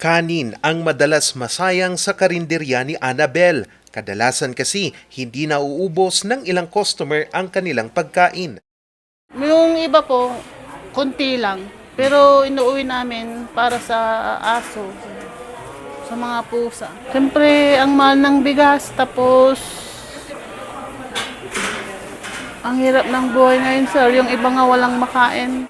Kanin ang madalas masayang sa karinderya ni Annabel. Kadalasan kasi hindi nauubos ng ilang customer ang kanilang pagkain. Yung iba po, konti lang. Pero inuuwi namin para sa aso, sa mga pusa. Siyempre, ang mahal ng bigas, tapos ang hirap ng buhay ngayon, sir. Yung iba nga walang makain.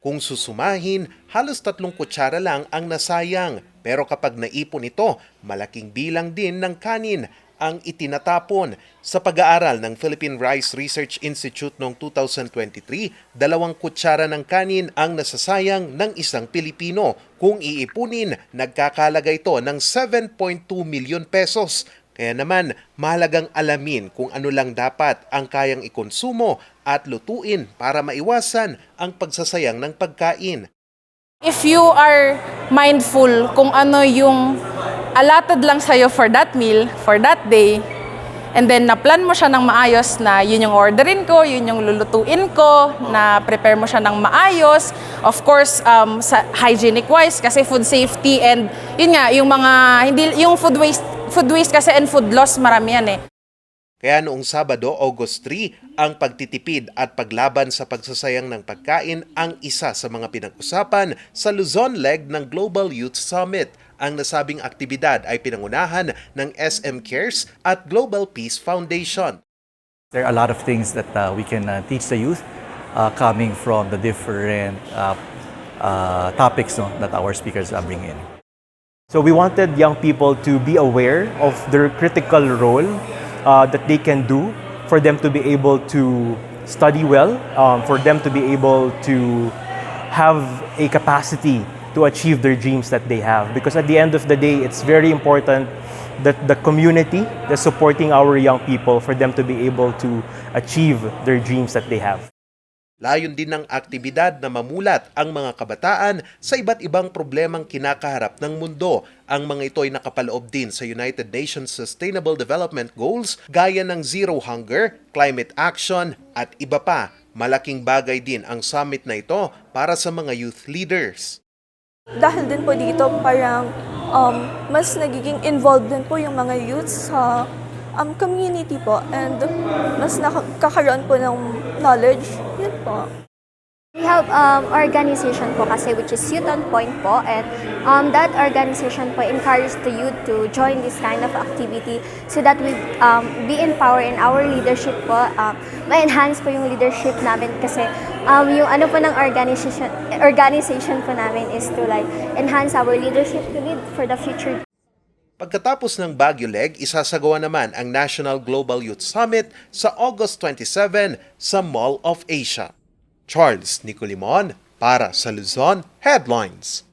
Kung susumahin, halos tatlong kutsara lang ang nasayang. Pero kapag naipon ito, malaking bilang din ng kanin ang itinatapon. Sa pag-aaral ng Philippine Rice Research Institute noong 2023, dalawang kutsara ng kanin ang nasasayang ng isang Pilipino. Kung iipunin, nagkakalaga ito ng 7.2 milyon pesos. Kaya naman, mahalagang alamin kung ano lang dapat ang kayang ikonsumo at lutuin para maiwasan ang pagsasayang ng pagkain. If you are mindful kung ano yung allotted lang sa'yo for that meal, for that day, and then na-plan mo siya ng maayos na yun yung orderin ko, yun yung lulutuin ko, na prepare mo siya ng maayos. Of course, um, sa hygienic wise, kasi food safety and yun nga, yung mga, hindi, yung food waste, food waste kasi and food loss, marami yan eh. Kaya noong Sabado, August 3, ang pagtitipid at paglaban sa pagsasayang ng pagkain ang isa sa mga pinag-usapan sa Luzon leg ng Global Youth Summit. Ang nasabing aktibidad ay pinangunahan ng SM Cares at Global Peace Foundation. There are a lot of things that uh, we can uh, teach the youth uh, coming from the different uh, uh, topics no, that our speakers uh, bring in. So we wanted young people to be aware of their critical role uh, that they can do for them to be able to study well, um, for them to be able to have a capacity to achieve their dreams that they have. Because at the end of the day, it's very important that the community is supporting our young people for them to be able to achieve their dreams that they have. Layon din ng aktibidad na mamulat ang mga kabataan sa iba't ibang problemang kinakaharap ng mundo. Ang mga ito ay nakapaloob din sa United Nations Sustainable Development Goals gaya ng zero hunger, climate action at iba pa. Malaking bagay din ang summit na ito para sa mga youth leaders. Dahil din po dito, parang um, mas nagiging involved din po yung mga youths sa um, community po and mas nakakaroon po ng knowledge. Yun po. We have um, organization po kasi which is Youth on Point po and um, that organization po encourages the youth to join this kind of activity so that we um, be empowered in our leadership po. Um, ma-enhance po yung leadership namin kasi um, yung ano po ng organization, organization po namin is to like enhance our leadership to lead for the future Pagkatapos ng Baguio Leg, isasagawa naman ang National Global Youth Summit sa August 27 sa Mall of Asia. Charles Nicolimon para sa Luzon Headlines.